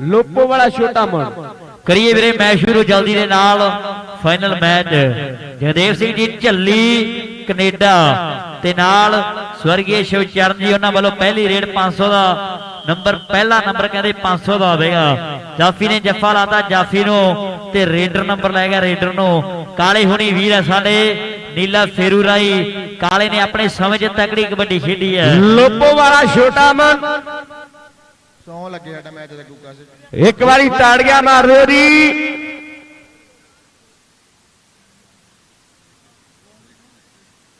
ਲੋਪੋ ਵਾਲਾ ਛੋਟਾ ਮਨ ਕਰੀਏ ਵੀਰੇ ਮੈਚ ਸ਼ੁਰੂ ਜਲਦੀ ਦੇ ਨਾਲ। Final match Jagdev Singh ji ਝੱਲੀ Canada ਤੇ ਨਾਲ ਸਵਰਗੀ ਸ਼ਿਵਚਰਨ ਜੀ, ਉਹਨਾਂ ਵੱਲੋਂ ਪਹਿਲੀ ਰੇਡ 500 ਦਾ ਨੰਬਰ, ਪਹਿਲਾ ਨੰਬਰ ਕਹਿੰਦੇ 500 ਦਾ ਹੋਵੇਗਾ। ਜਾਫੀ ਨੇ ਜੱਫਾ ਲਾਤਾ ਜਾਫੀ ਨੂੰ ਤੇ ਰੇਡਰ ਨੰਬਰ ਲੈ ਗਿਆ ਰੇਡਰ ਨੂੰ। ਕਾਲੇ ਹੁਣੀ ਵੀਰ ਹੈ ਸਾਡੇ, ਨੀਲਾ ਫੇਰੂ ਰਾਈ। ਕਾਲੇ ਨੇ ਆਪਣੇ ਸਮੇਂ 'ਚ ਤਕੜੀ ਕਬੱਡੀ ਖੇਡੀ ਹੈ। ਲੋਪੋ ਵਾਲਾ ਛੋਟਾ ਮਨ ਸੌ ਲੱਗੇ ਸਾਡਾ ਮੈਚ ਲੱਗੂਗਾ ਸੀ ਇੱਕ ਵਾਰੀ ਤਾੜੀਆਂ ਮਾਰ ਦਿਓ ਜੀ।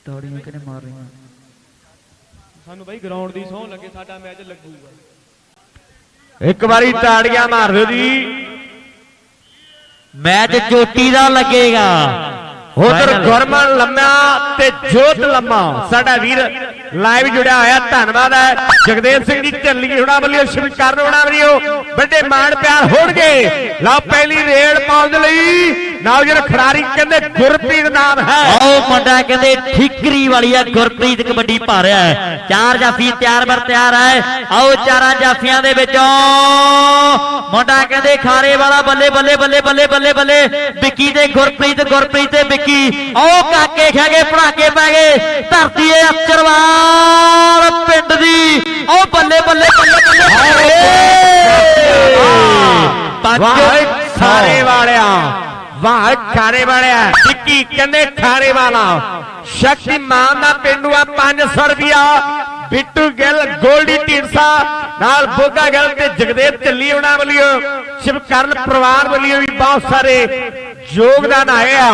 ਤੌੜੀਆਂ ਕਿਨੇ ਮਾਰ ਰਹੀਆਂ? ਸਾਨੂੰ ਬਾਈ ਗਰਾਊਂਡ ਦੀ ਸੌਂ ਲੱਗੇ ਸਾਡਾ ਮੈਚ ਲੱਗੂਗਾ। ਇੱਕ ਵਾਰੀ ਤਾੜੀਆਂ ਮਾਰ ਦਿਓ ਜੀ। ਮੈਚ ਚੋਟੀ ਦਾ ਲੱਗੇਗਾ। ਉਧਰ। ਗੁਰਮਨ ਲੰਮਾ ਤੇ ਜੋਤ ਲੰਮਾ। ਸਾਡਾ ਵੀਰ ਲਾਈਵ ਜੁੜਿਆ ਹੋਇਆ ਧੰਨਵਾਦ ਹੈ। ਜਗਦੇਵ ਸਿੰਘ ਜੀ ਢੱਲੀ ਹੁਣਾ ਵੱਲੋਂ ਸ਼ਿਵਕਰਨ ਹੁਣਾ ਵੱਲੋਂ। ਵੱਡੇ ਮਾਣ ਪਿਆਰ ਹੋਣਗੇ। ਲਓ ਪਹਿਲੀ ਰੇਡ ਪਾਉਣ ਦੇ ਲਈ ਨੌਜਵਾਨ ਖਿਡਾਰੀ ਕਹਿੰਦੇ ਗੁਰਪ੍ਰੀਤ ਨਾਮ ਹੈ। ਆਓ ਮੁੰਡਾ ਕਹਿੰਦੇ ਠੀਕਰੀ ਵਾਲੀ ਆ ਗੁਰਪ੍ਰੀਤ ਕਬੱਡੀ ਪਾ ਰਿਹਾ ਹੈ। ਚਾਰ ਜਾਫੀ ਤਿਆਰ ਬਰ ਤਿਆਰ ਹੈ। ਆਓ ਚਾਰਾਂ ਜਾਫੀਆਂ ਦੇ ਵਿੱਚੋਂ ਮੁੰਡਾ ਕਹਿੰਦੇ ਖਾਰੇ ਵਾਲਾ ਬੱਲੇ ਬੱਲੇ ਬੱਲੇ ਬੱਲੇ ਬੱਲੇ ਬੱਲੇ। ਵਿੱਕੀ ਤੇ ਗੁਰਪ੍ਰੀਤ ਗੁਰਪ੍ਰੀਤ ਤੇ ਵਿੱਕੀ। ਆਓ ਕਾਕੇ ਖਾਗੇ ਪੜਾਕੇ ਪੈ ਗਏ। ਧਰਤੀ ਏ ਅਚਰਵਾਲ ਪਿੰਡ ਦੀ। ਆਓ ਬੱਲੇ ਬੱਲੇ ਬੱਲੇ ਬੱਲੇ ਪੰਜ ਖਾਰੇ ਵਾਲਿਆ। ਵਾਹ ਖਾਰੇ ਵਾਲਿਆ ਟਿੱਕੀ ਕਹਿੰਦੇ ਖਾਰੇ ਵਾਲਾ। ਸ਼ਕਤੀਮਾਨ ਦਾ ਪਿੰਡੂਆ 500 ਰੁਪਿਆ। ਬਿੱਟੂ ਗਿੱਲ, ਗੋਲਡੀ ਢੀਂਡਸਾ, ਨਾਲ ਬੋਗਾ ਗਿੱਲ ਤੇ ਜਗਦੇਵ ਢਿੱਲੀ ਉਹਨਾਂ ਵੱਲੋਂ। ਸ਼ਿਵਕਰਨ ਪਰਿਵਾਰ ਵੱਲੋਂ ਵੀ ਬਹੁਤ ਸਾਰੇ ਯੋਗਦਾਨ ਆਇਆ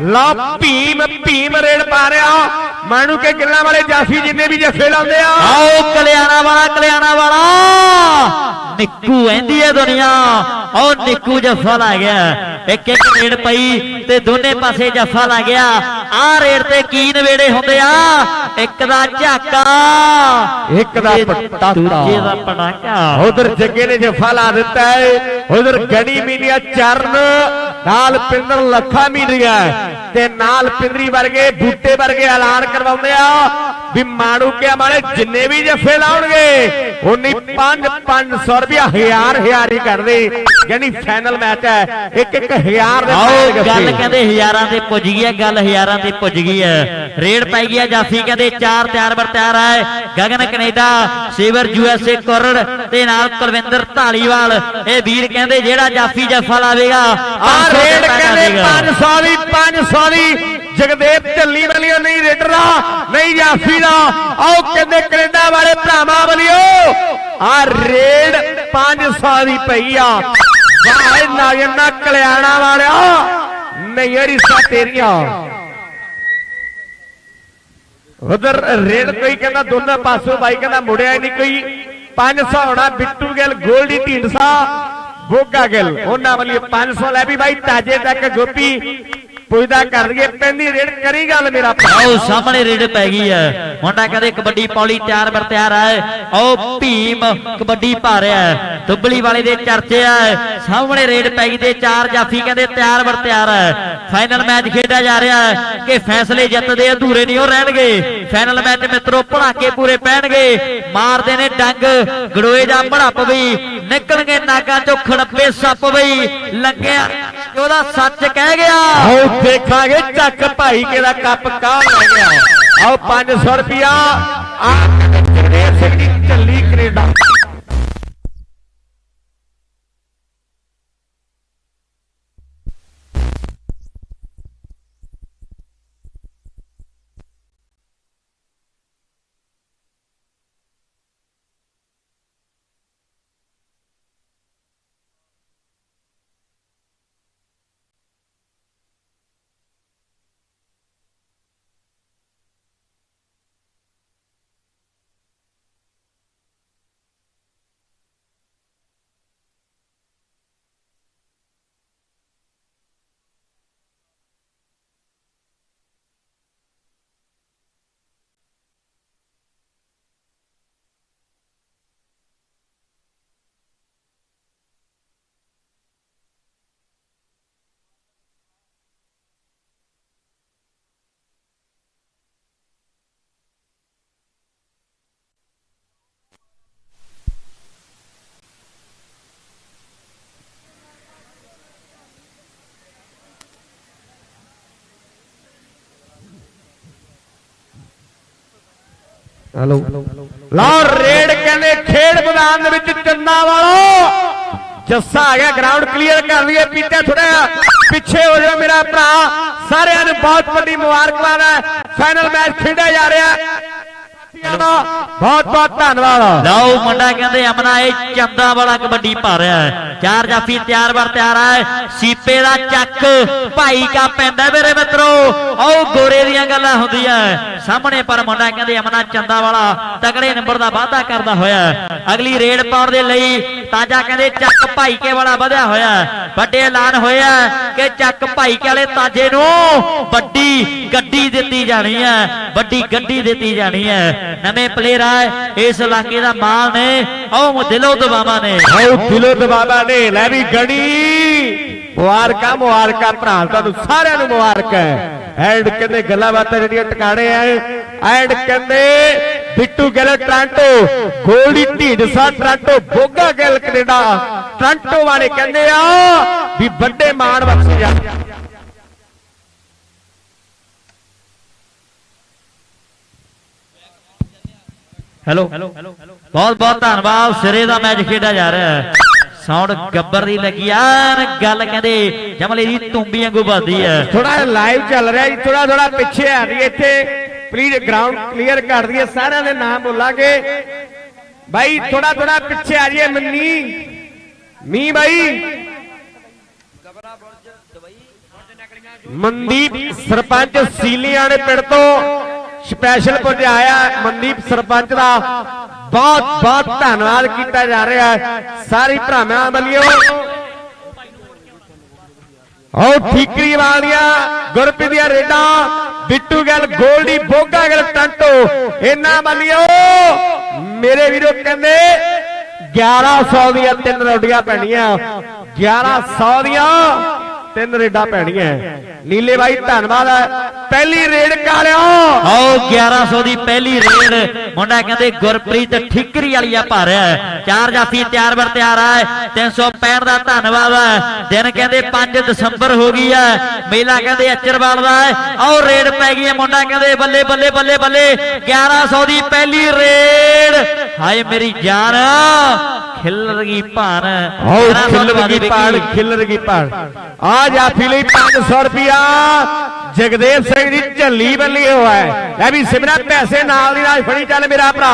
ਲਓ, ਭੀਮ ਭੀਮ ਰੇੜ ਪਾ ਰਿਹਾ। ਮਾਣੂ ਕੇ ਗਿੱਲਾਂ ਵਾਲੇ ਜਾਫੀ ਜਿੰਨੇ ਵੀ ਜੱਫੇ ਲਾਉਂਦੇ ਆ। ਆਓ, ਕਲਿਆਣਾ ਵਾਲਾ ਕਲਿਆਣਾ ਵਾਲਾ। ਨਿੱਕੂ ਐਂਦੀ ਹੈ ਦੁਨੀਆ। ਆਓ ਨਿੱਕੂ ਜੱਫਾ ਲਾ ਗਿਆ। ਇੱਕ ਇੱਕ ਰੇਡ ਪਈ ਤੇ ਦੋਨੇ ਪਾਸੇ ਜੱਫਾ ਲਾ ਗਿਆ। ਆਹ ਰੇਡ ਤੇ ਕੀ ਨਵੇੜੇ ਹੁੰਦੇ ਆ? ਇੱਕ ਦਾ ਝਾਕਾ। ਇੱਕ ਦਾ ਪਟਾਕਾ। ਦੂਜੇ ਦਾ ਪਟਾਕਾ। ਉਧਰ ਜੱਗੇ ਨੇ ਜਫਾ ਲਾ ਦਿੱਤਾ ਹੈ ਉਧਰ ਗੜੀ ਮੀਨੀਆ ਚਰਨ। ਨਾਲ ਪਿੰਦਰ ਲੱਖਾ ਮੀਨੀਆ। ਤੇ ਨਾਲ ਪਿੰਦਰੀ ਵਰਗੇ ਬੂਟੇ ਵਰਗੇ ਐਲਾਨ ਕਰਵਾਉਂਦੇ ਆ। ਵੀ ਮਾਣੂ ਕੇ ਵਾਲੇ ਜਿੰਨੇ ਵੀ ਜਫੇ ਲਾਉਣਗੇ ਉਨੀ 5 500 ਰੁਪਿਆ ਹਜ਼ਾਰ ਹਜ਼ਾਰ ਹੀ ਕਰਦੇ ਯਾਨੀ ਫਾਈਨਲ ਮੈਚ ਹੈ। ਇੱਕ ਇੱਕ ਹਜ਼ਾਰ ਦੇ ਗੱਲ। ਕਹਿੰਦੇ ਹਜ਼ਾਰਾਂ ਤੇ ਪੁੱਜ ਗਈ ਹੈ ਗੱਲ ਹਜ਼ਾਰਾਂ ਤੇ ਪੁੱਜ ਗਈ ਹੈ। ਰੇਡ ਪੈ ਗਈ ਹੈ ਜਾਫੀ ਕਹਿੰਦੇ ਚਾਰ ਤਿਆਰ ਬਰ ਤਿਆਰ ਹੈ ਗਗਨ ਕੈਨੇਡਾ ਸਿਵਰ ਯੂਐਸਏ ਕੁਰੜ ਤੇ ਨਾਲ ਕੁਲਵਿੰਦਰ ਢਾਲੀਵਾਲ ਇਹ ਵੀਰ ਕਹਿੰਦੇ ਜਿਹੜਾ ਜਾਫੀ ਜੱਫਾ ਲਾਵੇਗਾ ਆ 500 ਰੇਡ ਕਹਿੰਦੇ ਦੇਗਾ। 500 ਦੀ 500 ਦੀ। ਜਗਦੇਵ ਢੱਲੀ ਵਾਲਿਓ ਨਹੀਂ ਰੇਡਰ ਦਾ ਨਹੀਂ ਜਾਫੀ ਦਾ। ਆਓ ਕਹਿੰਦੇ ਕੈਨੇਡਾ ਵਾਲੇ ਭਰਾਵਾਂ ਵਾਲਿਓ ਆ ਰੇਡ 500 ਦੀ ਪਈ ਆ। ਵਾਹ ਨਾਗਨਾ ਕਲਿਆਣਾ ਵਾਲਿਆ ਨਹੀਂ ਰਿਸ਼ਤਾ ਤੇਰੀਆਂ। ਉਧਰ ਰੇਡ ਕੋਈ ਕਹਿੰਦਾ ਦੋਨਾਂ ਪਾਸੋਂ ਬਾਈ ਕਹਿੰਦਾ ਮੁੜਿਆ ਹੀ ਨਹੀਂ ਕੋਈ। 500 ਹੋਣਾ ਬਿੱਟੂ ਗਿੱਲ, ਗੋਲਡੀ ਢੀਂਡਸਾ ਬੋਗਾ ਗਿੱਲ। ਉਹਨਾਂ ਵੱਲੋਂ 500 ਲੈ ਵੀ ਬਾਈ, ਤਾਜੇ ਤੱਕ ਗੋਪੀ। ਪੁੱਛਦਾ ਕਰ ਦਈਏ ਪੈਂਦੀ ਰੇਡ ਕਰੀ ਗੱਲ ਮੇਰਾ ਆਓ, ਸਾਹਮਣੇ ਰੇਡ ਪੈ ਗਈ ਹੈ। ਮੁੰਡਾ ਕਹਿੰਦੇ ਕਬੱਡੀ ਪੌਲੀ ਤਿਆਰ ਬਰ ਤਿਆਰ ਹੈ। ਆਓ, ਭੀਮ ਕਬੱਡੀ ਪਾ ਰਿਹਾ ਹੈ। ਦੁੱਬਲੀ ਵਾਲੇ ਦੇ ਚਰਚੇ ਆ। ਸਾਹਮਣੇ ਰੇਡ ਪੈ ਗਈ ਤੇ ਚਾਰ ਜਾਫੀ ਕਹਿੰਦੇ ਤਿਆਰ ਬਰ ਤਿਆਰ ਹੈ। ਫਾਈਨਲ ਮੈਚ ਖੇਡਿਆ ਜਾ ਰਿਹਾ ਹੈ ਕਿ ਫੈਸਲੇ ਜਿੱਤਦੇ ਅਧੂਰੇ ਨਹੀਂ ਉਹ ਰਹਿਣਗੇ। ਫਾਈਨਲ ਮੈਚ ਮਿੱਤਰੋ ਪੜਾਕੇ ਪੂਰੇ ਪੈਣਗੇ। ਮਾਰਦੇ ਨੇ ਡੰਗ, ਗੜੋਏ ਦਾ ਭੜੱਪ ਵੀ। ਨਿਕਲਣਗੇ ਨਾਗਾ ਚੋਂ ਖੜੱਪੇ ਸੱਪ ਵੀ। ਲੱਗਿਆ ਉਹਦਾ ਸੱਚ ਕਹਿ ਗਿਆ। ਆਓ ਦੇਖਾਂਗੇ ਚੱਕ ਭਾਈ ਕਿਹਦਾ ਕੱਪ ਕਾਹ ਲੈ ਗਿਆ। ਆਓ 500 ਰੁਪਿਆ ਆ ਜਗਦੇਵ ਸਿੰਘ ਦੀ ਚੱਲੀ ਕੈਨੇਡਾ। ਹਲੋ। ਲਓ, ਰੇਡ ਕਹਿੰਦੇ ਖੇਡ ਮੈਦਾਨ ਦੇ ਵਿੱਚ ਚੰਨਾ ਵਾਲੋ। ਜੱਸਾ ਆ ਗਿਆ ਗਰਾਊਂਡ ਕਲੀਅਰ ਕਰ ਲਈਏ, ਪੀਤੇ ਥੋੜਾ ਪਿੱਛੇ ਹੋ ਜਾ ਮੇਰਾ ਭਰਾ। ਸਾਰਿਆਂ ਨੂੰ ਬਹੁਤ ਵੱਡੀ ਮੁਬਾਰਕਬਾਦ ਹੈ। ਫਾਈਨਲ ਮੈਚ ਖੇਡਿਆ ਜਾ ਰਿਹਾ। ਹੈ ਸਾਥੀਆਂ ਦਾ ਬਹੁਤ ਬਹੁਤ ਧੰਨਵਾਦ। ਲਓ ਮੁੰਡਾ ਕਹਿੰਦੇ, ਅਮਨਾ, ਇਹ ਚੰਦਾ ਵਾਲਾ ਕਬੱਡੀ ਪਾ ਰਿਹਾ ਹੈ। ਚਾਰ ਜਾਫੀ ਤਿਆਰ ਬਰ ਤਿਆਰ ਹੈ। ਸੀਪੇ ਦਾ ਚੱਕ ਭਾਈ ਕਾ ਪੈਂਦਾ ਮੇਰੇ ਮਿੱਤਰੋ। ਆਓ ਗੋਰੇ ਦੀਆਂ ਗੱਲਾਂ ਹੁੰਦੀਆਂ ਸਾਹਮਣੇ ਪਰ ਮੁੰਡਾ ਕਹਿੰਦੇ, ਅਮਨਾ, ਚੰਦਾ ਵਾਲਾ ਤਗੜੇ ਨੰਬਰ ਦਾ ਵਾਅਦਾ ਕਰਦਾ ਹੋਇਆ ਅਗਲੀ ਰੇਡ ਪਾਉਣ ਦੇ ਲਈ ਤਾਜਾ ਕਹਿੰਦੇ ਚੱਕ ਭਾਈ ਵਾਲਾ ਵਧਿਆ ਹੋਇਆ ਵੱਡੇ ਐਲਾਨ ਹੋਇਆ ਕਿ ਚੱਕ ਭਾਈ ਵਾਲੇ ਤਾਜੇ ਨੂੰ ਵੱਡੀ ਗੱਡੀ ਦਿੱਤੀ ਜਾਣੀ ਹੈ। ਵੱਡੀ ਗੱਡੀ ਦਿੱਤੀ ਜਾਣੀ ਹੈ। ਨਵੇਂ ਪਲੇਅਰ ਆਏ ਇਸ ਇਲਾਕੇ ਦਾ ਮਾਲ ਨੇ ਆਓ ਦਿਲੋਂ ਦਬਾਵਾ ਨੇ। ਆਓ ਦਿਲੋਂ ਦਬਾਬਾ ਨੇ। ਲੈ ਵੀ ਗੜੀ ਮੁਬਾਰਕਾਂ ਮੁਬਾਰਕਾਂ ਭਰਾ, ਤੁਹਾਨੂੰ ਸਾਰਿਆਂ ਨੂੰ ਮੁਬਾਰਕ ਹੈ। ਐਂਡ ਕਹਿੰਦੇ ਗੱਲਾਂ ਬਾਤਾਂ ਜਿਹੜੀਆਂ ਟਿਕਾਣੇ ਆ, ਐਂਡ ਕਹਿੰਦੇ Bittu Gill Toronto Goldy Dhindsa Toronto Boga Gill Canada. Toronto ਵਾਲੇ ਕਹਿੰਦੇ ਆ ਵੀ ਵੱਡੇ ਮਾਣ ਬਖਸ਼ ਜਾ ਹੈਲੋ। ਬਹੁਤ ਬਹੁਤ ਧੰਨਵਾਦ। ਸਿਰੇ ਦਾ ਮੈਚ ਖੇਡਿਆ ਜਾ ਰਿਹਾ ਹੈ। ਸਾਊਂਡ ਗੱਬਰ ਦੀ ਲੱਗੀ ਐਨ ਗੱਲ ਕਹਿੰਦੇ ਜਮਲੇ ਦੀ ਤੁੰਬੀ ਵਾਂਗੂ ਵੱਜਦੀ ਹੈ। ਥੋੜਾ ਲਾਈਵ ਚੱਲ ਰਿਹਾ ਜੀ। ਥੋੜਾ ਥੋੜਾ ਪਿੱਛੇ ਆ ਰਹੀ ਇੱਥੇ। ਪਲੀਜ਼ ਗਰਾਊਂਡ ਕਲੀਅਰ ਕਰ ਦਈਏ, ਸਾਰਿਆਂ ਦੇ ਨਾਮ ਬੋਲਾਂਗੇ। ਬਾਈ ਥੋੜਾ ਥੋੜਾ ਪਿੱਛੇ ਆ ਜਾਈਏ, ਮੰਨੀ। ਮੀ ਬਾਈ। ਮਨਦੀਪ ਸਰਪੰਚ ਸੀਲੀਆਂ ਪਿੰਡ ਤੋਂ ਸਪੈਸ਼ਲ ਪੁੱਜ ਆਇਆ ਮਨਦੀਪ ਸਰਪੰਚ ਦਾ ਬਹੁਤ ਬਹੁਤ ਧੰਨਵਾਦ ਕੀਤਾ ਜਾ ਰਿਹਾ ਹੈ। ਸਾਰੇ ਭਰਾਵਾਂ ਵੱਲੋਂ ਆਓ ਠੀਕਰੀ ਵਾਲੀਆਂ ਗੁਰਪ੍ਰੀਤ ਦੀਆਂ ਰੇਡਾਂ, ਬਿੱਟੂ ਗੱਲ, ਗੋਲਡੀ, ਬੋਗਾ ਗੱਲ ਟੰਟੋ ਇਹਨਾਂ ਮੰਨਿਓ ਮੇਰੇ ਵੀਰੋ ਕਹਿੰਦੇ 1100 ਦੀਆਂ ਤਿੰਨ ਰੋਡੀਆਂ ਪੈਣੀਆਂ 1100 ਦੀਆਂ ਤਿੰਨ ਰੇਡਾਂ ਪੈਣੀਆਂ। ਨੀਲੇ ਬਾਈ, ਧੰਨਵਾਦ ਹੈ ਪਹਿਲੀ ਰੇਡ ਕਾਲਿਓ। ਆਓ 1100 ਦੀ ਪਹਿਲੀ ਰੇਡ। ਮੁੰਡਾ ਕਹਿੰਦੇ ਗੁਰਪ੍ਰੀਤ ਠਿਕਰੀ ਵਾਲੀਆ ਭਾ ਰਿਹਾ ਚਾਰ ਜਾਫੀ ਤਿਆਰ ਬਰ ਤਿਆਰ ਹੈ 365 ਦਾ ਧੰਨਵਾਦ ਹੈ ਦਿਨ ਕਹਿੰਦੇ 5 ਦਸੰਬਰ ਹੋ ਗਈ ਹੈ ਮੇਲਾ ਕਹਿੰਦੇ ਅਚਰਵਾਲ ਦਾ ਆਓ, ਰੇਡ ਪੈ ਗਈ ਹੈ ਮੁੰਡਾ ਕਹਿੰਦੇ ਬੱਲੇ ਬੱਲੇ ਬੱਲੇ ਬੱਲੇ। 1100 ਦੀ ਪਹਿਲੀ ਰੇਡ। ਹਾਏ ਮੇਰੀ ਜਾਨ ਖਿੱਲਰ ਗਈ ਆਓ 1100 ਖਿੱਲਰ ਗਈ ਦੇ ਵਿੱਕੀ। ਖਿੱਲਰ ਗਈ ਪਾੜ ਆ ਜਾਫੀ ਲਈ 500 ਰੁਪਿਆ ਜਗਦੇਵ ਸਿੰਘ ਜੀ ਝੱਲੀ ਬੱਲੀ ਹੋਇਆ ਲੈ ਵੀ ਸਿਮਰਾ ਪੈਸੇ ਨਾਲ ਦੀ ਨਾਲ ਫੜੀ ਚੱਲ ਮੇਰਾ ਭਰਾ।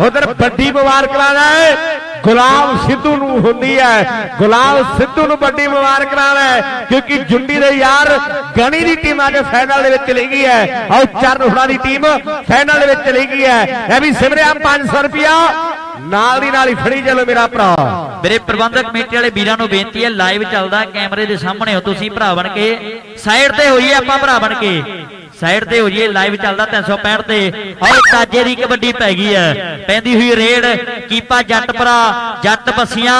ਉਧਰ ਵੱਡੀ ਮੁਬਾਰਕਬਾਦ ਹੈ। ਗੁਲਾਮ ਸਿੱਧੂ ਨੂੰ ਹੁੰਦੀ ਹੈ। ਗੁਲਾਮ ਸਿੱਧੂ ਨੂੰ ਵੱਡੀ ਮੁਬਾਰਕਬਾਦ ਹੈ, ਕਿਉਂਕਿ ਜੁੰਡੀ ਦੇ ਯਾਰ ਗਣੀ ਦੀ ਟੀਮ ਅੱਜ ਫਾਈਨਲ ਦੇ ਵਿੱਚ ਚਲੀ ਗਈ ਹੈ। ਆਓ ਚਰਨ ਹੁਣਾ ਦੀ ਟੀਮ ਫਾਈਨਲ ਦੇ ਵਿੱਚ ਚਲੀ ਗਈ ਹੈ। ਇਹ ਵੀ ਸਿਮਰਿਆ 500 ਰੁਪਿਆ ਨਾਲ ਦੀ ਨਾਲ ਹੀ ਫੜੀ ਚਲੋ ਮੇਰਾ ਭਰਾ। ਮੇਰੇ ਪ੍ਰਬੰਧਕ ਕਮੇਟੀ ਵਾਲੇ ਵੀਰਾਂ ਨੂੰ ਬੇਨਤੀ ਹੈ ਲਾਈਵ ਚੱਲਦਾ ਕੈਮਰੇ ਦੇ ਸਾਹਮਣੇ ਹੋ ਤੁਸੀਂ ਭਰਾ ਬਣ ਕੇ। ਸਾਈਡ ਤੇ ਹੋਈਏ ਆਪਾਂ ਭਰਾ ਬਣ ਕੇ। ਸਾਈਡ ਤੇ ਹੋ ਜਾਈਏ ਲਾਈਵ ਚੱਲਦਾ 365 ਤੇ। ਆਓ ਤਾਜੇ ਦੀ ਕਬੱਡੀ ਪੈ ਗਈ ਹੈ। ਪੈਂਦੀ ਹੋਈ ਰੇਡ ਕੀਪਾ ਜੱਟ ਭਰਾ ਜੱਟ ਬਸੀਆਂ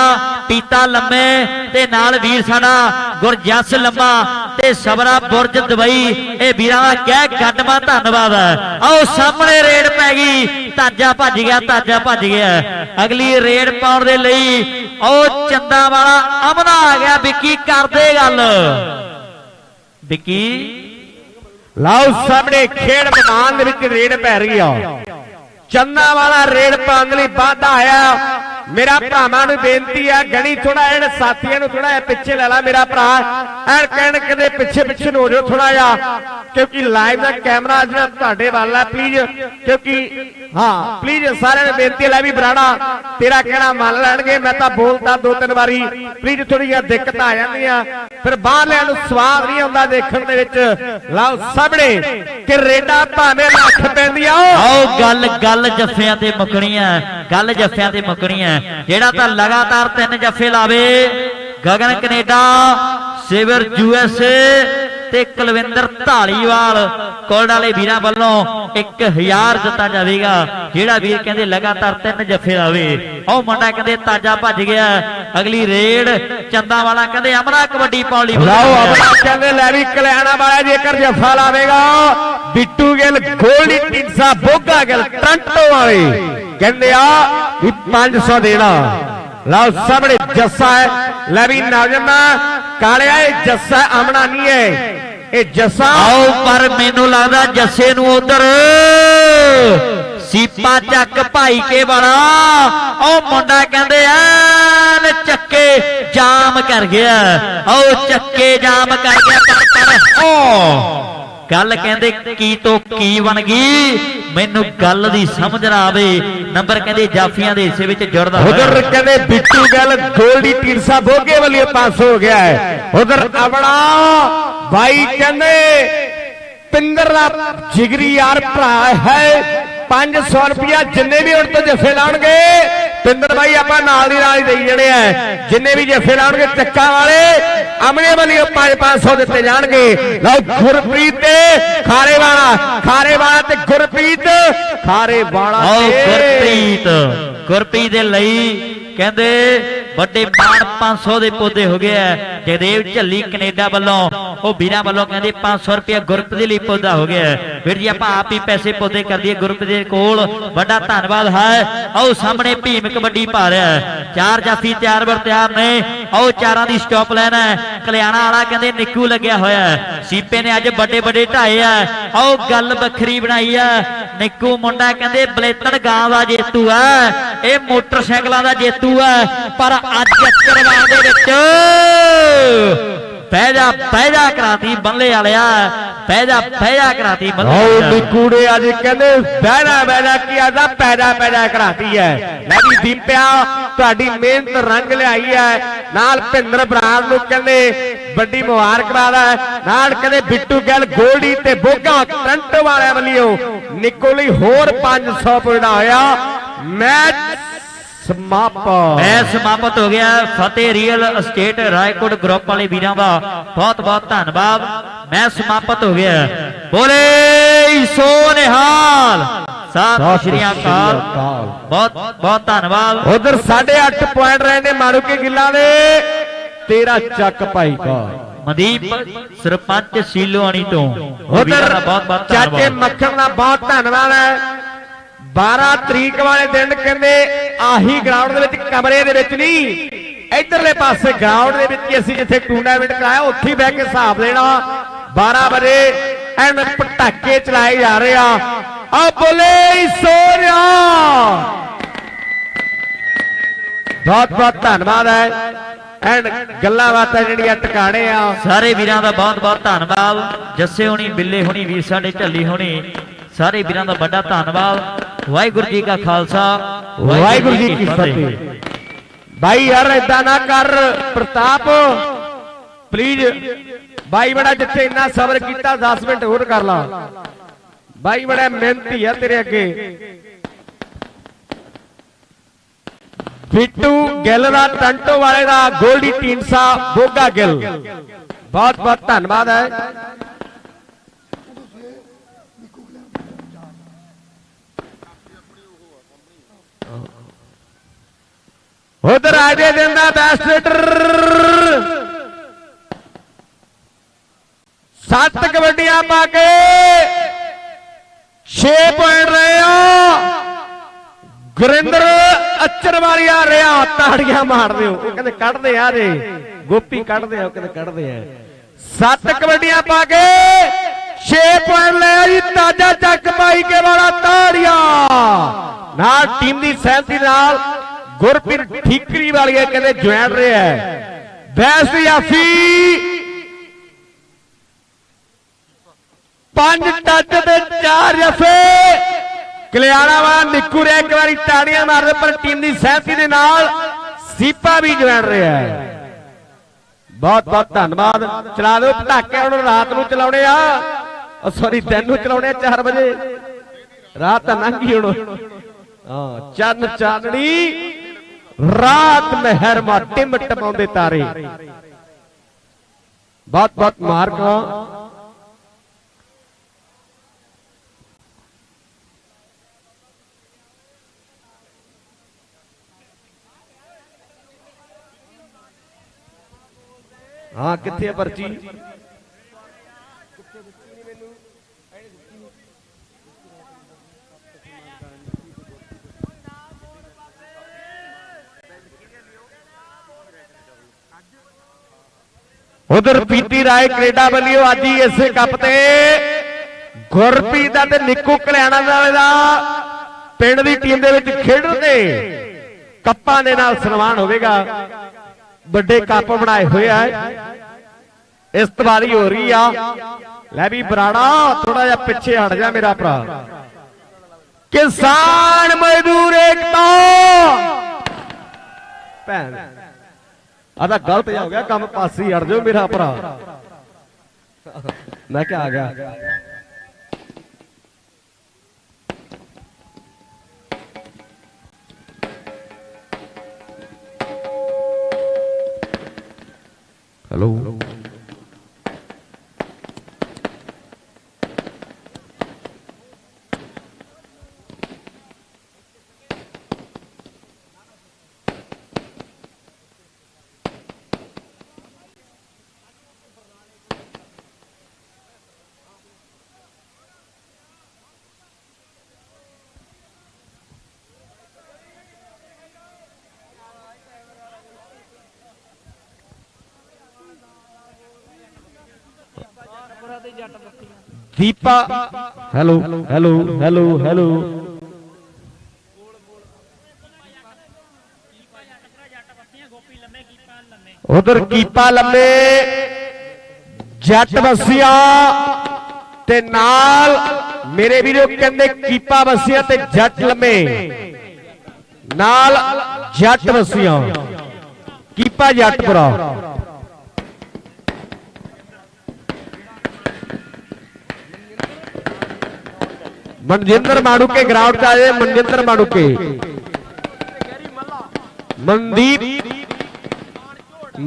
ਪੀਤਾ ਲੰਮੇ ਤੇ ਨਾਲ ਵੀਰ ਸਾਡਾ ਗੁਰਜਸ ਲੰਮਾ ਤੇ ਸਬਰਾ ਬੁਰਜ ਦਬਈ। ਇਹ ਵੀਰਾਂ ਦਾ ਕਹਿ ਗੱਡਮਾ ਧੰਨਵਾਦ ਹੈ। ਆਓ ਸਾਹਮਣੇ ਰੇਡ ਪੈ ਗਈ। ਤਾਜਾ ਭੱਜ ਗਿਆ ਤਾਜਾ ਭੱਜ ਗਿਆ। ਅਗਲੀ ਰੇਡ ਪਾਉਣ ਦੇ ਲਈ ਉਹ ਚੰਦਾ ਵਾਲਾ ਅਮਨਾ ਆ ਗਿਆ। ਵਿੱਕੀ ਕਰਦੇ ਗੱਲ। ਵਿੱਕੀ? ਲਓ ਸਾਹਮਣੇ ਖੇਡ ਮੈਦਾਨ ਦੇ ਵਿੱਚ ਰੇਡ ਪੈ ਰਹੀ ਆ। ਚੰਨਾ ਵਾਲਾ ਰੇਡ ਪਾਉਣ ਲਈ ਵਾਧਾ ਆਇਆ। ਮੇਰਾ ਭਰਾਵਾਂ ਨੂੰ ਬੇਨਤੀ ਆ ਗਣੀ ਥੋੜਾ ਇਹਨਾਂ ਸਾਥੀਆਂ ਨੂੰ ਥੋੜਾ ਪਿੱਛੇ ਲੈ ਲਾ ਮੇਰਾ ਭਰਾ। ਐਨ ਕਹਿਣ ਕਦੇ ਪਿੱਛੇ ਪਿੱਛੇ ਨੂੰ ਹੋ ਜਾਓ ਥੋੜਾ ਜਿਹਾ। ਕਿਉਂਕਿ ਲਾਈਵ ਦਾ ਕੈਮਰਾ ਜਿਹੜਾ ਤੁਹਾਡੇ ਵੱਲ ਹੈ ਪਲੀਜ਼ ਕਿਉਂਕਿ ਹਾਂ ਪਲੀਜ਼ ਸਾਰਿਆਂ ਨੂੰ ਬੇਨਤੀ ਹੈ ਲੈ ਵੀ ਬਰਾੜਾ ਤੇਰਾ ਕਹਿਣਾ ਮੰਨ ਲੈਣਗੇ ਮੈਂ ਤਾਂ ਬੋਲਦਾ ਦੋ ਤਿੰਨ ਵਾਰੀ। ਪਲੀਜ਼ ਥੋੜੀ ਜਿਹੀ ਦਿੱਕਤ ਆ ਜਾਂਦੀ ਆ ਫਿਰ ਬਾਹਰਲਿਆਂ ਨੂੰ ਸਵਾਦ ਨਹੀਂ ਆਉਂਦਾ ਦੇਖਣ ਦੇ ਵਿੱਚ। ਲਓ ਸਾਹਮਣੇ ਕਿ ਰੇਡਾ ਭਾਵੇਂ ਲੱਖ ਪੈਂਦੀਆਂ। ਆਓ ਗੱਲ ਗੱਲ ਜੱਫਿਆਂ ਤੇ ਮੁੱਕਣੀ ਗੱਲ ਜੱਫਿਆਂ ਤੇ ਮੁੱਕਣੀ ਹੈ। ਜਿਹੜਾ ਤਾਂ ਲਗਾਤਾਰ ਤਿੰਨ ਜੱਫੇ ਲਾਵੇ ਗਗਨ ਕੈਨੇਡਾ ਸਿਵਰ ਯੂਐਸਏ ਤੇ ਕੁਲਵਿੰਦਰ ਢਾਲੀਵਾਲ ਕੋਲਡ ਵਾਲੇ ਵੀਰਾਂ ਵੱਲੋਂ 1000 ਦਿੱਤਾ ਜਾਵੇਗਾ। ਜਿਹੜਾ ਵੀਰ ਕਹਿੰਦੇ ਲਗਾਤਾਰ ਤਿੰਨ ਜੱਫੇ ਲਾਵੇ ਉਹ ਮੁੰਡਾ ਕਹਿੰਦੇ ਤਾਜਾ ਭੱਜ ਗਿਆ। ਅਗਲੀ ਰੇਡ ਚੰਦਾ ਵਾਲਾ ਕਹਿੰਦੇ ਅਮਰਾ ਕਬੱਡੀ ਪਾਉਣ ਲਈ ਲਓ ਆਪਣਾ ਕਹਿੰਦੇ ਲੈ ਵੀ ਕਲਿਆਣਾ ਵਾਲਾ ਜੇਕਰ ਜੱਫਾ ਲਾਵੇਗਾ ਬਿੱਟੂ ਗਿੱਲ ਗੋਲਡੀ ਟਿੰਸਾ ਬੋਗਾ ਗਿੱਲ ਟੰਟੋ ਵਾਲੇ। ਕਹਿੰਦੇ ਆ ਵੀ 500 ਦੇਣਾ ਲਓ ਸਾਹਮਣੇ ਜੱਸਾ ਹੈ ਲੈ ਵੀ ਨੌਜਵਾਨਾ ਕਾਲਿਆ ਇਹ ਜੱਸਾ ਆਮਣਾ ਨਹੀਂ ਹੈ ਇਹ ਜੱਸਾ ਆਓ ਪਰ ਮੈਨੂੰ ਲੱਗਦਾ ਜੱਸੇ ਨੂੰ ਉਧਰ ਸੀਪਾ ਚੱਕ ਭਾਈ ਕੇ ਵਾਲਾ ਉਹ ਮੁੰਡਾ ਕਹਿੰਦੇ ਐਨ ਚੱਕੇ ਜਾਮ ਕਰ ਗਿਆ ਉਹ ਚੱਕੇ ਜਾਮ ਕਰ ਗਿਆ ਪਰ ਪਰ ਉਹ ਗੱਲ ਕਹਿੰਦੇ ਕੀ ਤੋਂ ਕੀ ਬਣ ਗਈ ਮੈਨੂੰ ਗੱਲ ਦੀ ਸਮਝ ਨਾ ਆਵੇ। ਨੰਬਰ ਕਹਿੰਦੇ ਜਾਫੀਆਂ ਦੇ ਹਿੱਸੇ ਵਿੱਚ ਜੁੜਦਾ ਉਧਰ ਕਹਿੰਦੇ ਬਿੱਟੂ ਗੱਲ ਗੋਲਡੀ ਟੀਰਸਾ ਬੋਗੇ ਵਾਲੀ ਪਾਸ ਹੋ ਗਿਆ ਹੈ। ਉਧਰ ਆਪਣਾ ਭਾਈ ਕਹਿੰਦੇ ਪਿੰਦਰ ਦਾ ਜਿਗਰੀ ਯਾਰ ਭਰਾ ਹੈ। 500 ਰੁਪਿਆ ਜਿੰਨੇ ਵੀ ਹੁਣ ਤੋਂ ਜੱਫੇ ਲਾਉਣਗੇ। ਪਿੰਦਰ ਭਾਈ ਆਪਾਂ ਨਾਲ ਦੀ ਨਾਲ ਹੀ ਦੇਈ ਜਣੇ ਆ ਜਿੰਨੇ ਵੀ ਜੱਫੇ ਲਾਉਣਗੇ ਚੱਕਾ ਵਾਲੇ ਅਮਨੇ ਵਾਲੀ 5-500 ਦਿੱਤੇ ਜਾਣਗੇ। ਲਓ ਗੁਰਪ੍ਰੀਤ ਤੇ ਖਾਰੇ ਵਾਲਾ ਖਾਰੇ ਵਾਲਾ ਤੇ ਗੁਰਪ੍ਰੀਤ ਖਾਰੇ ਵਾਲਾ ਤੇ ਗੁਰਪ੍ਰੀਤ ਗੁਰਪ੍ਰੀਤ ਦੇ ਲਈ ਕਹਿੰਦੇ ਵੱਡੇ ਮਾਣ 500 ਦੇ ਪੌਦੇ ਹੋ ਗਏ ਐ ਜਗਦੇਵ ਝੱਲੀ ਕੈਨੇਡਾ ਵੱਲੋਂ। ਉਹ ਵੀਰਾਂ ਵੱਲੋਂ ਕਹਿੰਦੇ 500 ਰੁਪਏ ਗੁਰਪ੍ਰੀਤ ਦੇ ਲਈ ਪੌਦਾ ਹੋ ਗਿਆ ਵੀਰ ਜੀ, ਆਪਾਂ ਆਪ ਹੀ ਪੈਸੇ ਪੌਦੇ ਕਰ ਦਈਏ ਗੁਰਪ੍ਰੀਤ ਦੇ ਕੋਲ ਵੱਡਾ ਧੰਨਵਾਦ ਹੈ। ਆਓ ਸਾਹਮਣੇ ਭੀਮ ਕਬੱਡੀ ਪਾ ਰਿਹਾ ਚਾਰ ਜਾਫੀ ਤਿਆਰ ਬਰ ਤਿਆਰ ਨੇ। ਆਓ ਚਾਰਾਂ ਦੀ ਸਟਾਪ ਲੈਣਾ ਕਲਿਆਣਾ ਵਾਲਾ ਕਹਿੰਦੇ ਨਿੱਕੂ ਲੱਗਿਆ ਹੋਇਆ ਸੀਪੇ ਨੇ ਅੱਜ ਵੱਡੇ ਵੱਡੇ ਢਾਏ ਆ ਆਓ ਗੱਲ ਵੱਖਰੀ ਬਣਾਈ ਆ ਨਿੱਕੂ ਮੁੰਡਾ ਕਹਿੰਦੇ ਬਲੇਤਣ ਗਾਂ ਦਾ ਜੇਤੂ ਆ ਇਹ ਮੋਟਰਸਾਈਕਲਾਂ ਦਾ ਜੇਤੂ ਆ ਪਰ ਅੱਜ ਅਕਰਵਾਂ ਦੇ ਵਿੱਚ ਬਹਿ ਜਾ ਬਹਿ ਜਾ ਕਰਾਤੀ ਬੰਲੇ ਵਾਲਿਆ। ਬਹਿ ਜਾ ਬਹਿ ਜਾ ਕਰਾਤੀ ਬੰਲੇ ਆਓ। ਨਿਕੂੜੇ ਅੱਜ ਕਹਿੰਦੇ ਬਹਿਣਾ ਬਹਿਣਾ ਕੀ ਆਦਾ ਪੈਦਾ ਪੈਦਾ ਕਰਾਤੀ ਹੈ ਲੈ ਵੀ ਦੀਪਿਆ ਤੁਹਾਡੀ ਮਿਹਨਤ ਰੰਗ ਲਿਆਈ ਹੈ ਨਾਲ ਭਿੰਦਰ ਬਰਾੜ ਨੂੰ ਕਹਿੰਦੇ ਵੱਡੀ ਮੁਬਾਰਕਬਾਦ ਹੈ ਨਾਲ ਕਹਿੰਦੇ ਬਿੱਟੂ ਗੱਲ ਗੋਲਡੀ ਤੇ ਬੋਗਾ ਟਰੰਟੋ ਵਾਲਿਆਂ ਵੱਲੋਂ। ਨਿੱਕੂ ਲਈ ਹੋਰ 500 ਪੁਆਇੰਟ ਹੋਇਆ। ਮੈਚ ਸਮਾਪਤ। ਮੈਂ ਸਮਾਪਤ ਹੋ ਗਿਆ। ਫਤਿਹ ਰੀਅਲ ਅਸਟੇਟ ਰਾਏਕੋਟ ਗਰੁੱਪ ਵਾਲੇ ਵੀਰਾਂ ਦਾ ਬਹੁਤ ਬਹੁਤ ਧੰਨਵਾਦ। ਮੈਂ ਸਮਾਪਤ ਹੋ ਗਿਆ। ਬੋਲੇ ਸੋ ਨਿਹਾਲ। ਸਤਿ ਸ਼੍ਰੀ ਅਕਾਲ। ਬਹੁਤ ਬਹੁਤ ਧੰਨਵਾਦ। ਉਧਰ 8.5 ਪੁਆਇੰਟ ਰਹੇ ਨੇ ਮਾਰੂਕੇ ਗਿੱਲਾ ਦੇ। 13 ਚੱਕ ਭਾਈ ਕਾ ਮਨਦੀਪ ਸਰਪੰਚ ਸੀਲੋਆਣੀ ਤੋਂ। ਉਧਰ ਚਾਚੇ ਮੱਖਣ ਦਾ ਬਹੁਤ ਧੰਨਵਾਦ ਹੈ। 12 ਤਰੀਕ ਵਾਲੇ ਦਿਨ ਕਹਿੰਦੇ ਆਹੀ ਗਰਾਊਂਡ ਦੇ ਵਿੱਚ ਕਮਰੇ ਦੇ ਵਿੱਚ ਨਹੀਂ, ਇਧਰਲੇ ਪਾਸੇ ਗਰਾਊਂਡ ਦੇ ਵਿੱਚ ਅਸੀਂ ਜਿੱਥੇ ਟੂਰਨਾਮੈਂਟ ਕਰਾਇਆ, ਉੱਥੇ ਬਹਿ ਕੇ ਹਿਸਾਬ ਲੈਣਾ। 12 ਵਜੇ ਐਨ ਪਟਾਕੇ ਚਲਾਏ ਜਾ ਰਹੇ ਆ। ਆ ਬੋਲੇ ਸੋਨਿਆ ਬਹੁਤ ਬਹੁਤ ਧੰਨਵਾਦ ਹੈ। ਐਂਡ ਗੱਲਾਂ ਬਾਤਾਂ ਜਿਹੜੀਆਂ ਟਿਕਾਣੇ ਆ। ਸਾਰੇ ਵੀਰਾਂ ਦਾ ਬਹੁਤ ਬਹੁਤ ਧੰਨਵਾਦ। ਜੱਸੇ ਹੋਣੀ, ਬਿੱਲੇ ਹੋਣੀ, ਵੀਰ ਸਾਡੇ ਢੱਲੀ ਹੋਣੀ, ਸਾਰੇ ਵੀਰਾਂ ਦਾ ਵੱਡਾ ਧੰਨਵਾਦ। ਵਾਹਿਗੁਰੂ ਜੀ ਕਾ ਖਾਲਸਾ, ਵਾਹਿਗੁਰੂ ਜੀ ਕੀ ਫਤਿਹ। ਭਾਈ ਯਾਰ ਇਦਾਂ ਨਾ ਕਰ, ਪ੍ਰਤਾਪ ਪਲੀਜ਼ ਭਾਈ ਬੜਾ ਜਿੱਥੇ ਇੰਨਾ ਸਬਰ ਕੀਤਾ 10 ਮਿੰਟ ਹੋਰ ਕਰ ਲਾ। ਭਾਈ ਬੜਾ ਮਿਹਨਤੀ ਆ ਤੇਰੇ ਅੱਗੇ। ਬਿੱਟੂ ਗਿੱਲ ਦਾ, ਟੰਟੋ ਵਾਲੇ ਦਾ, ਗੋਲਡੀ ਟੀਨਸਾ ਬੋਗਾ ਗਿੱਲ। ਬਹੁਤ ਬਹੁਤ ਧੰਨਵਾਦ ਹੈ। ਉਧਰ ਆਜੇ ਦਿੰਦਾ ਬੈਸਟ ਲੀਡਰ ਸੱਤ ਕਬੱਡੀਆਂ ਪਾ ਕੇ 6 ਪੁਆਇੰਟ ਰਹੇ ਆ ਗੁਰਿੰਦਰ ਅਚਰਵਾਲੀ ਆ ਰਿਹਾ, ਤਾੜੀਆਂ ਮਾਰਦੇ ਹੋ। ਉਹ ਕਹਿੰਦੇ ਕੱਢਦੇ ਆ ਜੇ। ਗੋਪੀ ਕੱਢਦੇ ਆ, ਉਹ ਕਹਿੰਦੇ ਕੱਢਦੇ ਆ। ਸੱਤ ਕਬੱਡੀਆਂ ਪਾ ਕੇ 6 ਪੁਆਇੰਟ ਲਿਆ ਜੀ, ਤਾਜਾ ਚੱਕ ਪਾਈ ਕੇ ਵਾਲਾ ਤਾੜੀਆਂ। ਨਾਲ ਟੀਮ ਦੀ ਸਹਿਮਤੀ ਨਾਲ ਗੁਰਪ੍ਰੀਤ ਠੀਕਰੀ ਵਾਲੀਆ ਕਹਿੰਦੇ ਜੁਆਇਨ ਰਿਹਾ ਬੈਸਟ ਯਾਫੀ ਪੰਜ ਟੱਚ ਤੇ ਚਾਰ ਜਫੇ। ਕਲਿਆਣਾ ਵਾਲਾ ਨਿੱਕੂ ਰਿਆ ਇੱਕ ਵਾਰੀ ਤਾੜੀਆਂ ਮਾਰਦੇ ਪਰ ਟੀਮ ਦੀ ਸਹਿਮਤੀ ਦੇ ਨਾਲ ਸੀਪਾ ਵੀ ਜੁਆਇਨ ਰਿਹਾ ਹੈ। ਬਹੁਤ ਬਹੁਤ ਧੰਨਵਾਦ। ਚਲਾ ਦਿਓ, ਪਟਾਕੇ ਹੁਣ ਰਾਤ ਨੂੰ ਚਲਾਉਣੇ ਆ। ਉਹ ਸੌਰੀ ਦਿਨ ਨੂੰ ਚਲਾਉਣੇ ਆ 4 ਵਜੇ। ਰਾਤ ਤਾਂ ਲੰਘ ਗਈ ਹੁਣ। ਹਾਂ, ਚੰਨ ਚਾਨਣੀ। ਰਾਤ ਮਹਿਰ ਮਾ ਟਿਮ ਟਮਾਉਂਦੇ ਤਾਰੇ। ਬਹੁਤ ਬਹੁਤ ਮਾਰਕਾਂ ਹਾਂ ਕਿੱਥੇ ਆ ਪਰਚੀ? ਉਧਰ ਪੀਤੀ ਰਾਏ ਕੈਨੇਡਾ ਵੱਲੋਂ ਅੱਜ ਹੀ ਇਸੇ ਕੱਪ ਤੇ ਗੁਰਪ੍ਰੀਤ ਦਾ ਤੇ ਨਿੱਕੂ ਕਲਿਆਣਾ ਦਾ ਪਿੰਡ ਦੀ ਟੀਮ ਦੇ ਵਿੱਚ ਖੇਡਣ ਦੇ ਕੱਪਾਂ ਦੇ ਨਾਲ ਸਨਮਾਨ ਹੋਵੇਗਾ। ਵੱਡੇ ਕੱਪ ਬਣਾਏ ਹੋਏ ਆ। ਇਸਤਵਾਰੀ ਹੋ ਰਹੀ ਆ। ਲੈ ਵੀ ਬਰਾੜਾ ਥੋੜਾ ਜਿਹਾ ਪਿੱਛੇ ਹਟ ਜਾ ਮੇਰਾ ਭਰਾ। ਕਿਸਾਨ ਮਜ਼ਦੂਰ ਏਕਤਾ! ਭੈਣ। ਆ ਤਾਂ ਗਲਤ ਜਿਹਾ ਹੋ ਗਿਆ ਕੰਮ ਪਾਸੇ ਹੀ ਹਟ ਜਾਓ ਮੇਰਾ ਭਰਾ ਮੈਂ ਕਿਹਾ ਆ ਗਿਆ hello Deepa. Hello hello hello hello ਉਧਰ ਕੀਪਾ ਲੰਮੇ ਜੱਟ ਵਸੀਆਂ ਤੇ ਨਾਲ ਮੇਰੇ ਵੀਰੋ ਕਹਿੰਦੇ ਕੀਪਾ ਵਸੀਆਂ ਤੇ ਜੱਟ ਲੰਮੇ। ਨਾਲ ਜੱਟ ਵਸੀਆਂ। ਕੀਪਾ ਜੱਟਪੁਰਾ। ਮਨਜਿੰਦਰ ਮਾਣੂਕੇ ਗਰਾਊਂਡ 'ਚ ਆਏ, ਮਨਜਿੰਦਰ ਮਾਣੂਕੇ ਮਨਦੀਪ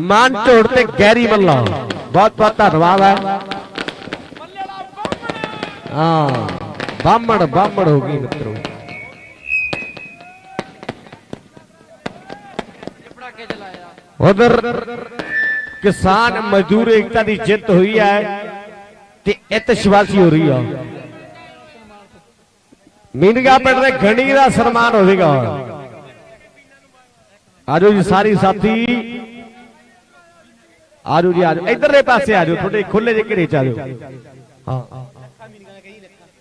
ਮਾਨ ਤੇ ਗੈਰੀ ਮੱਲਾ। ਬਹੁਤ ਬਹੁਤ ਧੰਨਵਾਦ ਹੈ। ਹਾਂ, ਬਾਹਮਣ ਬਾਹਮਣ ਹੋ ਗਈ ਮਿੱਤਰੋ। ਉਧਰ ਕਿਸਾਨ ਮਜ਼ਦੂਰ ਏਕਤਾ ਦੀ ਜਿੱਤ ਹੋਈ ਹੈ ਤੇ ਇਤਸ਼ਵਾਸੀ ਹੋ ਰਹੀ ਆ। ਮੀਨਗਾ ਪਿੰਡ ਦੇ ਘਣੀ ਦਾ ਸਨਮਾਨ ਹੋਵੇਗਾ ਆਜੋ ਜੀ ਸਾਰੀ ਸਾਥੀ। ਆਜੋ ਜੀ ਆਜੋ। ਇਧਰਲੇ ਪਾਸੇ ਆਜੋ ਤੁਹਾਡੇ ਖੁੱਲੇ ਜਿਹੇ ਘੇਰੇ ਚ ਆਜੋ। ਹਾਂ।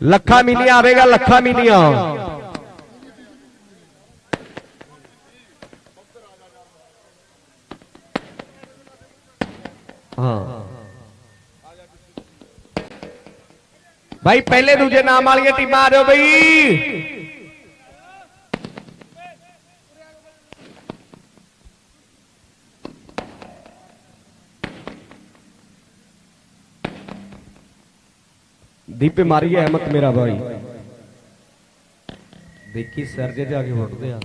ਲੱਖਾ ਮੀਨੀਆਂ ਆਵੇਗਾ ਲੱਖਾ ਮੀਨੀਆਂ। ਹਾਂ। ਭਾਈ ਪਹਿਲੇ ਦੂਜੇ ਨਾਮ ਵਾਲੀਆਂ ਟੀਮਾਂ ਆ ਜਾਓ ਬਈ। ਦੀਪੇ ਮਾਰੀ ਹੈ ਅਹਿਮਤ ਮੇਰਾ ਭਾਈ। ਦੇਖੀ ਸਰ ਜੇ ਜਾ ਕੇ ਉੱਠਦੇ ਆ।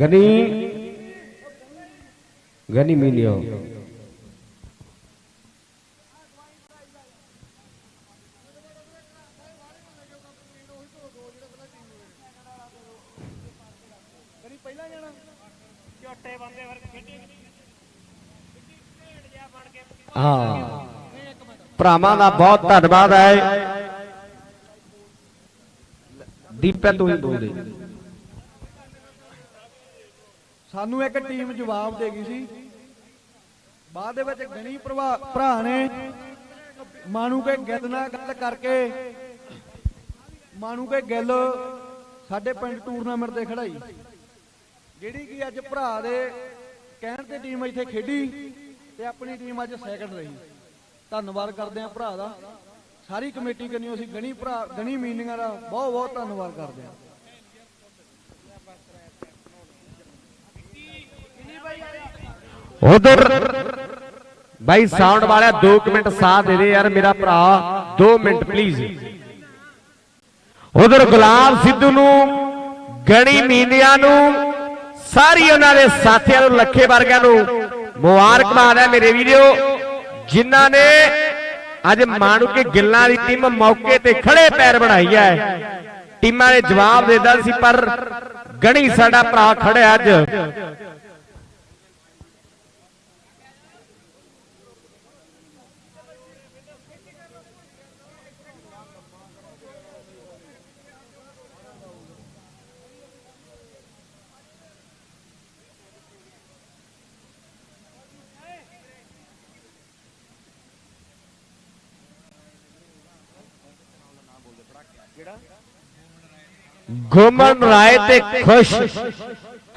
ਗਨੀ ਗਨੀ ਮੀਨੀਓ ਹਾਂ। ਭਰਾਵਾਂ ਦਾ ਬਹੁਤ ਧੰਨਵਾਦ ਹੈ। ਦੀਪੇ ਤੂੰ ਹੀ ਬੋਲ ਦੇ। ਸਾਨੂੰ ਇੱਕ ਟੀਮ ਜਵਾਬ ਦੇ ਗਈ ਸੀ। ਬਾਅਦ ਦੇ ਵਿੱਚ ਗਣੀ ਭਰਾ ਭਰਾ ਨੇ ਮਾਨੂ ਕੇ ਗਿੱਲ ਨਾਲ ਗੱਲ ਕਰਕੇ ਮਾਨੂ ਕੇ ਗਿੱਲ ਸਾਡੇ ਪਿੰਡ ਟੂਰਨਾਮੈਂਟ ਤੇ ਖੜਾਈ। ਜਿਹੜੀ ਕਿ ਅੱਜ ਭਰਾ ਦੇ ਕਹਿਣ ਤੇ ਟੀਮ ਇੱਥੇ ਖੇਡੀ ਤੇ ਆਪਣੀ ਟੀਮ ਅੱਜ ਸੈਕਿੰਡ ਰਹੀ। ਧੰਨਵਾਦ ਕਰਦੇ ਆ ਭਰਾ ਦਾ। ਸਾਰੀ ਕਮੇਟੀ ਕੰਨਿਓ ਅਸੀਂ ਗਣੀ ਭਰਾ ਗਣੀ ਮੀਨਿੰਗਾਂ ਦਾ ਬਹੁਤ ਬਹੁਤ ਧੰਨਵਾਦ ਕਰਦੇ ਆ ਉਧਰ ਬਾਈ ਸਾਊਂਡ ਵਾਲਿਆ 2 ਮਿੰਟ ਸਾਥ ਦੇ ਦੇ ਯਾਰ ਮੇਰਾ ਭਰਾ 2 ਮਿੰਟ ਪਲੀਜ਼ ਉਧਰ ਗੁਲਾਬ ਸਿੱਧੂ ਨੂੰ, ਗਣੀ ਮੀਨੀਆਂ ਨੂੰ, ਸਾਰੀ ਉਹਨਾਂ ਦੇ ਸਾਥੀਆਂ ਨੂੰ, ਲੱਖੇ ਵਰਗਿਆਂ ਨੂੰ ਮੁਬਾਰਕਬਾਦ ਹੈ ਮੇਰੇ ਵੀਰੋ, ਜਿਨ੍ਹਾਂ ਨੇ ਅੱਜ ਮਾਣੂ ਕੇ ਗਿੱਲਾਂ ਦੀ ਟੀਮ ਮੌਕੇ ਤੇ ਖੜੇ ਪੈਰ ਬਣਾਈ ਹੈ। ਟੀਮਾਂ ਨੇ ਜਵਾਬ ਦੇ ਦਿੱਤਾ ਸੀ, ਪਰ ਗਣੀ ਸਾਡਾ ਭਰਾ ਖੜਿਆ ਅੱਜ। ਗੁਮਨ ਰਾਏ ਤੇ ਖੁਸ਼।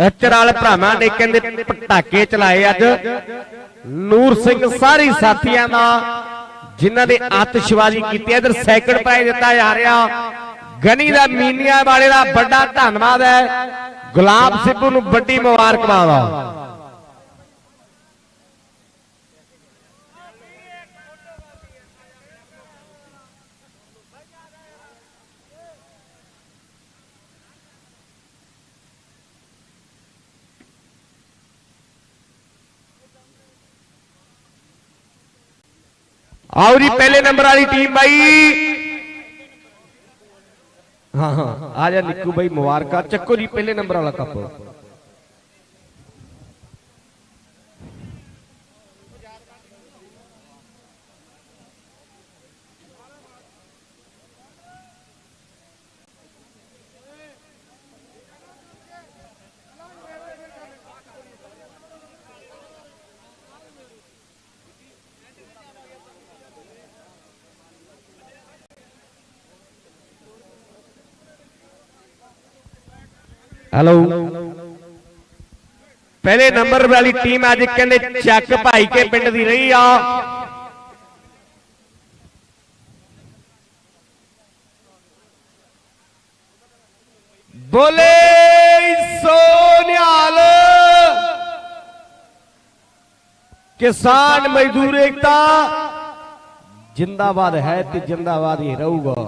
ਅਚਰਾਲ ਭਰਾਵਾਂ ਨੇ ਕਹਿੰਦੇ ਪਟਾਕੇ ਚਲਾਏ ਅੱਜ। ਨੂਰ ਸਿੰਘ ਸਾਰੀ ਸਾਥੀਆਂ ਦਾ ਜਿਨ੍ਹਾਂ ਨੇ ਆਤਿਸ਼ਬਾਜ਼ੀ ਕੀਤੀ ਇਧਰ ਸੈਕਿੰਡ ਪ੍ਰਾਈਜ਼ ਦਿੱਤਾ ਜਾ ਰਿਹਾ। ਗਨੀ ਦਾ ਮੀਨੀਆਂ ਵਾਲੇ ਦਾ ਵੱਡਾ ਧੰਨਵਾਦ ਹੈ। ਗੁਲਾਬ ਸਿੱਧੂ ਨੂੰ ਵੱਡੀ ਮੁਬਾਰਕਬਾਦ ਆ। ਆਓ ਜੀ ਪਹਿਲੇ ਨੰਬਰ ਵਾਲੀ ਟੀਮ ਬਾਈ। ਹਾਂ ਹਾਂ। ਆ ਜਾ ਨਿੱਕੂ ਬਾਈ ਮੁਬਾਰਕਾਂ। ਚੱਕੋ ਜੀ ਪਹਿਲੇ ਨੰਬਰ ਵਾਲਾ ਕੱਪ। ਹੈਲੋ ਪਹਿਲੇ ਨੰਬਰ ਵਾਲੀ ਟੀਮ ਅੱਜ ਕਹਿੰਦੇ ਚੱਕ ਭਾਈ ਕੇ ਪਿੰਡ ਦੀ ਰਹੀ ਆ। ਬੋਲੇ ਸੋਨਿਆਲ ਕਿਸਾਨ ਮਜ਼ਦੂਰ ਏਕਤਾ। ਜਿੰਦਾਬਾਦ ਹੈ ਤੇ ਜਿੰਦਾਬਾਦ ਹੀ ਰਹੂਗਾ।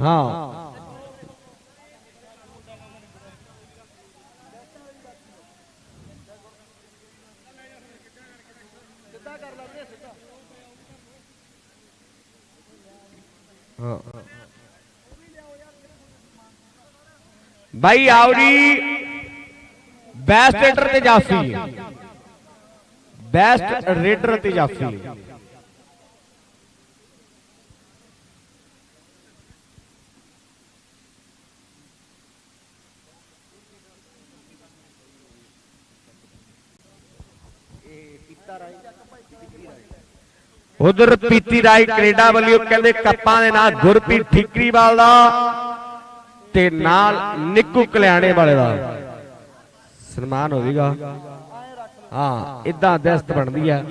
ਹਾਂ ਹਾਂ ਬਾਈ ਆਉਰੀ ਬੈਸਟ ਰੇਡਰ ਤੇ ਜਾਫੀ ਬੈਸਟ ਰੇਡਰ ਤੇ ਜਾਫੀ ਉਧਰ ਪੀਤੀ ਰਾਈ ਕੈਨੇਡਾ ਵੱਲੋਂ ਕਹਿੰਦੇ ਕੱਪਾਂ ਦੇ ਨਾਲ ਗੁਰਪ੍ਰੀਤ ਠੀਕਰੀਵਾਲ ਦਾ ਤੇ ਨਾਲ ਨਿੱਕੂ ਕਲਿਆਣੇ ਵਾਲੇ ਦਾ। ਸਨਮਾਨ ਹੋਵੇਗਾ ਹਾਂ ਇਦਾਂ ਦਸਤ ਬਣਦੀ ਆ।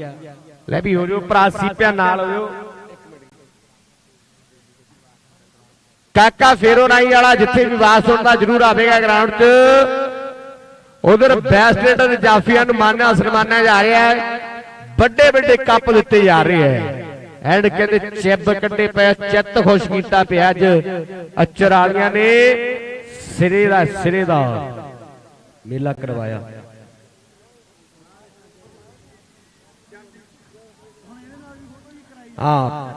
ਲੈ ਵੀ ਹੋ ਜਾਓ, ਭਰਾ ਸੀਪਿਆ ਨਾਲ ਹੋ ਕਾਕਾ ਫੇਰੋ ਰਾਈ ਵਾਲਾ ਜਿੱਥੇ ਵੀ ਵਾਸ ਹੁੰਦਾ ਜ਼ਰੂਰ ਆਵੇਗਾ ਗਰਾਊਂਡ 'ਚ। ਉਧਰ ਬੈਸਟ ਰੇਡਰ ਜਾਫੀਆਂ ਨੂੰ ਮਾਨਿਆ ਸਨਮਾਨਿਆ ਜਾ ਰਿਹਾ ਹੈ। ਵੱਡੇ ਵੱਡੇ ਕੱਪ ਦਿੱਤੇ ਜਾ ਰਹੇ ਹੈ। ਐਂਡ ਕਹਿੰਦੇ ਚਿੱਬ ਕੱਢੇ ਪਿਆ ਚਿੱਤ ਖੁਸ਼ ਕੀਤਾ ਪਿਆ ਅੱਜ। ਅਚਰ ਵਾਲੀਆਂ ਨੇ ਸਿਰੇ ਦਾ ਸਿਰੇ ਦਾ ਮੇਲਾ ਕਰਵਾਇਆ। ਹਾਂ,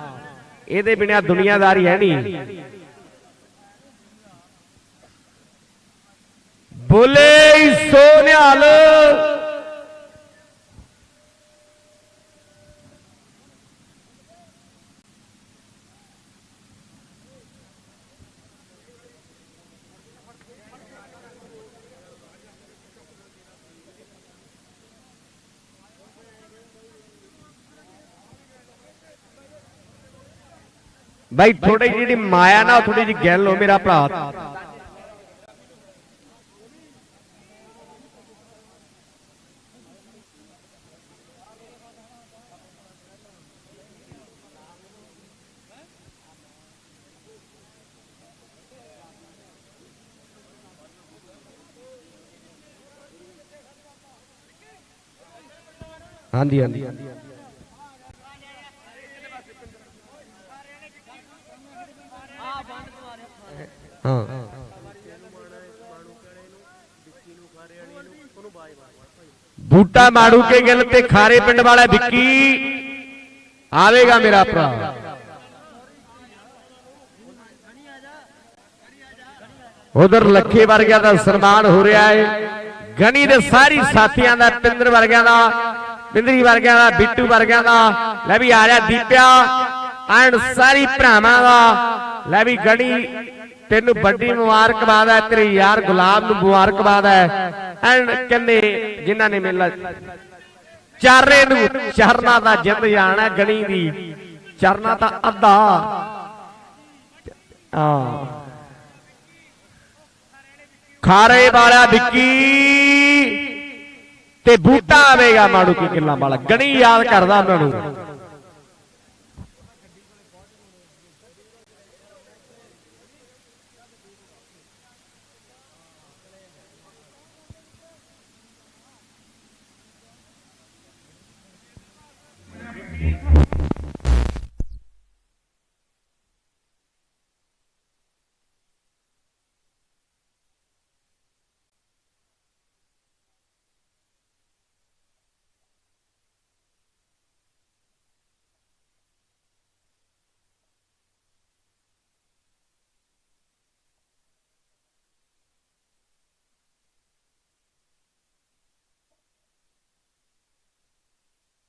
ਇਹਦੇ ਬਿਨਾ ਦੁਨੀਆਦਾਰੀ ਹੈ ਨਹੀਂ। ਬੋਲੇ ਸੋਨਿਆਲ ਬਾਈ ਥੋੜੀ ਜਿਹੜੀ ਮਾਇਆ ਨਾ ਥੋੜੀ ਜਿਹੀ ਗੱਲ ਹੋ ਮੇਰਾ ਭਰਾ। ਹਾਂਜੀ ਹਾਂਜੀ। ਬੂਟਾ ਮਾੜੂ ਕੇ ਗਿੱਲ ਤੇ ਖਾਰੇ ਪਿੰਡ ਵਾਲਾ ਵਿੱਕੀ। ਆਵੇਗਾ ਮੇਰਾ ਭਰਾ। ਉਧਰ ਲੱਖੇ ਵਰਗਿਆਂ ਦਾ ਸਨਮਾਨ ਹੋ ਰਿਹਾ ਹੈ ਗਣੀ ਦੇ ਸਾਰੀ ਸਾਥੀਆਂ ਦਾ, ਪਿੰਦਰ ਵਰਗਿਆਂ ਦਾ, ਪਿੰਦਰੀ ਵਰਗਿਆਂ ਦਾ, ਬਿੱਟੂ ਵਰਗਿਆਂ ਦਾ। ਲੈ ਵੀ ਆ ਰਿਹਾ ਦੀਪਿਆ। ਐਂਡ ਸਾਰੀ ਭਰਾਵਾਂ ਦਾ। ਲੈ ਵੀ ਗਣੀ ਤੈਨੂੰ ਵੱਡੀ ਮੁਬਾਰਕਬਾਦ ਹੈ, ਤੇਰੇ ਯਾਰ ਗੁਲਾਬ ਨੂੰ ਮੁਬਾਰਕਬਾਦ ਹੈ। ਐਂਡ ਕਹਿੰਦੇ ਜਿਨ੍ਹਾਂ ਨੇ ਮੇਲਾ ਚਾਰੇ ਨੂੰ, ਚਰਨਾ ਦਾ ਜਿੱਤ ਜਾਣਾ ਗਣੀ ਦੀ। ਚਰਨਾ ਤਾਂ ਅੱਧਾ। ਆ। ਖਾਰੇ ਵਾਲਾ ਵਿੱਕੀ ਤੇ ਬੂਟਾ ਆਵੇਗਾ ਮਾੜੂ ਕੀ ਕਿੱਲਾ ਵਾਲਾ। ਗਣੀ ਯਾਦ ਕਰਦਾ ਉਹਨਾਂ ਨੂੰ।